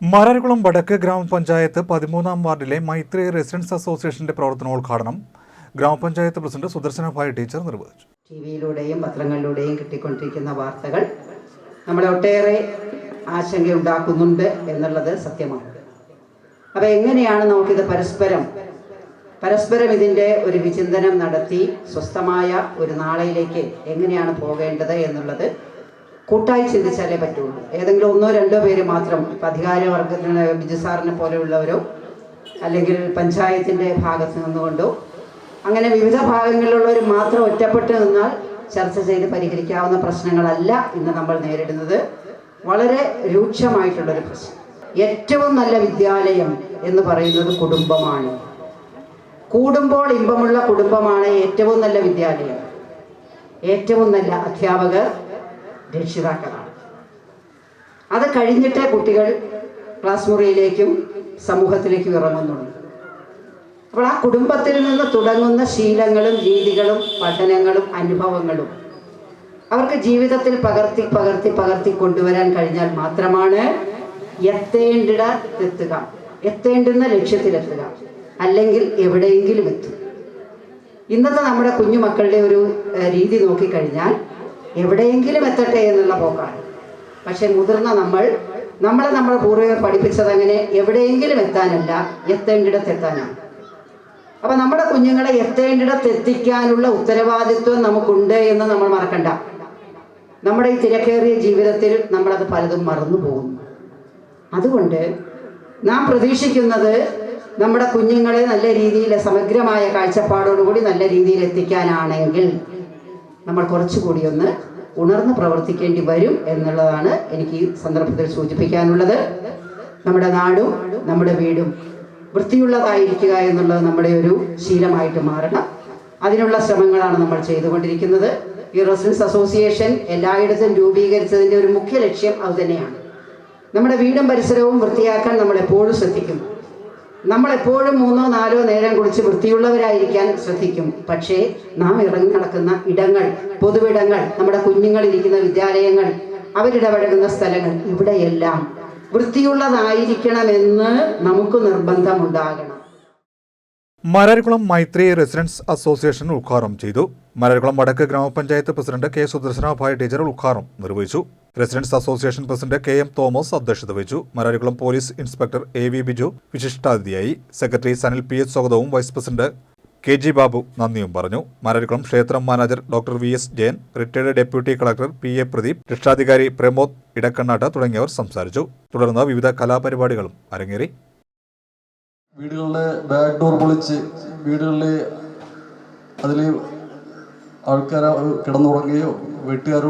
മാരാരിക്കുളം വടക്ക് ഗ്രാമപഞ്ചായത്ത് പതിമൂന്നാം വാർഡിലെ മൈത്രി റെസിഡൻസ് അസോസിയേഷന്റെ പ്രവർത്തനോദ്ഘാടനം ഗ്രാമപഞ്ചായത്ത് പ്രസിഡന്റ് സുദർശനഭായ് ടീച്ചർ നിർവഹിച്ചു. ടി വിയിലൂടെയും പത്രങ്ങളിലൂടെയും കിട്ടിക്കൊണ്ടിരിക്കുന്ന വാർത്തകൾ നമ്മളെ ഒട്ടേറെ ആശങ്കയുണ്ടാക്കുന്നുണ്ട് എന്നുള്ളത് സത്യമാണ്. അപ്പോൾ എങ്ങനെയാണ് നമുക്കിത് പരസ്പരം പരസ്പരം ഇതിന്റെ ഒരു വിചിന്തനം നടത്തി സ്വസ്ഥമായ ഒരു നാളെയിലേക്ക് എങ്ങനെയാണ് പോകേണ്ടത് എന്നുള്ളത് കൂട്ടായി ചിന്തിച്ചാലേ പറ്റുള്ളൂ. ഏതെങ്കിലും ഒന്നോ രണ്ടോ പേര് മാത്രം ഇപ്പം അധികാരവർഗത്തിന് ബിജു സാറിനെ പോലെയുള്ളവരോ അല്ലെങ്കിൽ പഞ്ചായത്തിന്റെ ഭാഗത്ത് നിന്നുകൊണ്ടോ അങ്ങനെ വിവിധ ഭാഗങ്ങളിലുള്ളവർ മാത്രം ഒറ്റപ്പെട്ട് നിന്നാൽ ചർച്ച ചെയ്ത് പരിഹരിക്കാവുന്ന പ്രശ്നങ്ങളല്ല ഇന്ന് നമ്മൾ നേരിടുന്നത്. വളരെ രൂക്ഷമായിട്ടുള്ളൊരു പ്രശ്നം. ഏറ്റവും നല്ല വിദ്യാലയം എന്ന് പറയുന്നത് കുടുംബമാണ്. കൂടുമ്പോൾ ഇമ്പമുള്ള കുടുംബമാണ് ഏറ്റവും നല്ല വിദ്യാലയം. ഏറ്റവും നല്ല അധ്യാപകർ രക്ഷിതാക്കളാണ്. അത് കഴിഞ്ഞിട്ടേ കുട്ടികൾ ക്ലാസ് മുറിയിലേക്കും സമൂഹത്തിലേക്കും ഇറങ്ങുന്നുള്ളൂ. അപ്പോൾ ആ കുടുംബത്തിൽ നിന്ന് തുടങ്ങുന്ന ശീലങ്ങളും രീതികളും പഠനങ്ങളും അനുഭവങ്ങളും അവർക്ക് ജീവിതത്തിൽ പകർത്തി പകർത്തി പകർത്തി കൊണ്ടുവരാൻ കഴിഞ്ഞാൽ മാത്രമാണ് എത്തേണ്ടിടത്തെത്തുക എത്തേണ്ടുന്ന ലക്ഷ്യത്തിലെത്തുക അല്ലെങ്കിൽ എവിടെയെങ്കിലും എത്തും. ഇന്നത്തെ നമ്മുടെ കുഞ്ഞുമക്കളുടെ ഒരു രീതി നോക്കിക്കഴിഞ്ഞാൽ എവിടെയെങ്കിലും എത്തട്ടെ എന്നുള്ള പോക്കാണ്. പക്ഷെ മുതിർന്ന നമ്മൾ നമ്മളെ നമ്മുടെ പൂർവികർ പഠിപ്പിച്ചത് അങ്ങനെ എവിടെയെങ്കിലും എത്താനല്ല എത്തേണ്ടിടത്ത് എത്താനാണ് അപ്പൊ നമ്മുടെ കുഞ്ഞുങ്ങളെ എത്തേണ്ടിടത്ത് എത്തിക്കാനുള്ള ഉത്തരവാദിത്വം നമുക്കുണ്ട് എന്ന് നമ്മൾ മറക്കണ്ട. നമ്മുടെ ഈ തിരക്കേറിയ ജീവിതത്തിൽ നമ്മളത് പലതും മറന്നു പോകുന്നു. അതുകൊണ്ട് നാം പ്രതീക്ഷിക്കുന്നത് നമ്മുടെ കുഞ്ഞുങ്ങളെ നല്ല രീതിയിൽ സമഗ്രമായ കാഴ്ചപ്പാടോടുകൂടി നല്ല രീതിയിൽ എത്തിക്കാനാണെങ്കിൽ നമ്മൾ കുറച്ചുകൂടി ഒന്ന് ഉണർന്ന് പ്രവർത്തിക്കേണ്ടി വരും എന്നുള്ളതാണ് എനിക്ക് ഈ സന്ദർഭത്തിൽ സൂചിപ്പിക്കാനുള്ളത്. നമ്മുടെ നാടും നമ്മുടെ വീടും വൃത്തിയുള്ളതായിരിക്കുക എന്നുള്ളത് നമ്മുടെ ഒരു ശീലമായിട്ട് മാറണം. അതിനുള്ള ശ്രമങ്ങളാണ് നമ്മൾ ചെയ്തുകൊണ്ടിരിക്കുന്നത്. ഈ റെസിഡൻസ് അസോസിയേഷൻ എല്ലായിടത്തും രൂപീകരിച്ചതിന്റെ ഒരു മുഖ്യ ലക്ഷ്യം അത് തന്നെയാണ്. നമ്മുടെ വീടും പരിസരവും വൃത്തിയാക്കാൻ നമ്മൾ എപ്പോഴും ശ്രദ്ധിക്കും. നമ്മൾ എപ്പോഴും മൂന്നോ നാലോ നേരം കുളിച്ച് വൃത്തിയുള്ളവരായിരിക്കാൻ ശ്രദ്ധിക്കും. പക്ഷേ നാം ഇറങ്ങി നടക്കുന്ന ഇടങ്ങൾ പൊതുവിടങ്ങൾ നമ്മുടെ കുഞ്ഞുങ്ങൾ ഇരിക്കുന്ന വിദ്യാലയങ്ങൾ അവരിടപഴകുന്ന സ്ഥലങ്ങൾ ഇവിടെയെല്ലാം വൃത്തിയുള്ളതായിരിക്കണമെന്ന് നമുക്ക് നിർബന്ധമുണ്ടാകണം. മരകുളം മൈത്രി റെസിഡൻസ് അസോസിയേഷൻ ഉദ്ഘാടനം ചെയ്തു. മരകുളം വടക്ക് ഗ്രാമപഞ്ചായത്ത് പ്രസിഡന്റ് കെ സുദർശനഭായ് ടീച്ചർ ഉദ്ഘാടനം നിർവഹിച്ചു. Residence association president K M Thomas അധ്യക്ഷത വഹിച്ചു. Mararikulam police inspector A V Biju വിശിഷ്ടാതിഥിയായി. Secretary Sanil P H സ്വാഗതവും vice president K G Babu നന്ദിയും പറഞ്ഞു. മാരാരിക്കുളം ക്ഷേത്രം manager doctor V S Jayan retired deputy collector P A Pradeep രക്ഷാധികാരി പ്രമോദ് ഇടക്കണ്ണാട്ട് തുടങ്ങിയവർ സംസാരിച്ചു. തുടർന്ന് വിവിധ കലാപരിപാടികളും അരങ്ങേറി. വീടുകളിലെ ബാക്ക് ഡോർ പൊളിച്ച് വീടുകളിലെ അതിൽ ആൾക്കാർ കിടന്നുറങ്ങുകയോ വീട്ടുകാർ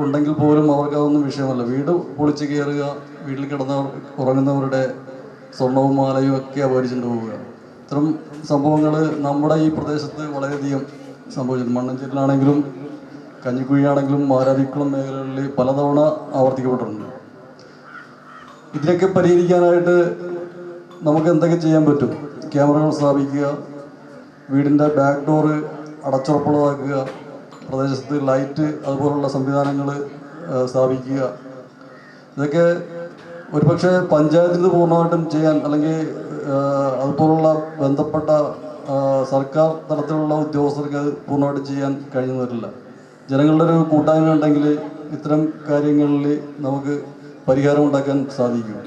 ഉണ്ടെങ്കിൽ പോലും അവർക്ക് അതൊന്നും വിഷയമല്ല. വീട് പൊളിച്ച് കയറുക വീട്ടിൽ കിടന്നവർ ഉറങ്ങുന്നവരുടെ സ്വർണവും മാലയും ഒക്കെ അപഹരിച്ചുകൊണ്ട് പോവുക. ഇത്തരം സംഭവങ്ങൾ നമ്മുടെ ഈ പ്രദേശത്ത് വളരെയധികം സംഭവിച്ചിട്ടുണ്ട്. മണ്ണഞ്ചേരിലാണെങ്കിലും കഞ്ഞിക്കുഴിയാണെങ്കിലും മാരാരിക്കുളം മേഖലകളിൽ പലതവണ ആവർത്തിക്കപ്പെട്ടിട്ടുണ്ട്. ഇതിനൊക്കെ പരിഹരിക്കാനായിട്ട് നമുക്ക് എന്തൊക്കെ ചെയ്യാൻ പറ്റും? ക്യാമറകൾ സ്ഥാപിക്കുക വീടിന്റെ ബാക്ക് ഡോറ് അടച്ചുറപ്പുള്ളതാക്കുക പ്രദേശത്ത് ലൈറ്റ് അതുപോലുള്ള സംവിധാനങ്ങൾ സ്ഥാപിക്കുക. ഇതൊക്കെ ഒരുപക്ഷെ പഞ്ചായത്തിൽ നിന്ന് പൂർണമായിട്ടും ചെയ്യാൻ അല്ലെങ്കിൽ അതുപോലുള്ള ബന്ധപ്പെട്ട സർക്കാർ തലത്തിലുള്ള ഉദ്യോഗസ്ഥർക്ക് അത് പൂർണമായിട്ട് ചെയ്യാൻ കഴിഞ്ഞു വരില്ല ജനങ്ങളുടെ ഒരു കൂട്ടായ്മ ഉണ്ടെങ്കിൽ ഇത്തരം കാര്യങ്ങളിൽ നമുക്ക് പരിഹാരം ഉണ്ടാക്കാൻ സാധിക്കും.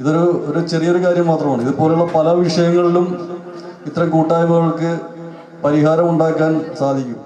ഇതൊരു ഒരു ചെറിയൊരു കാര്യം മാത്രമാണ്. ഇതുപോലുള്ള പല വിഷയങ്ങളിലും ഇത്തരം കൂട്ടായ്മകൾക്ക് പരിഹാരം ഉണ്ടാക്കാൻ സാധിക്കും.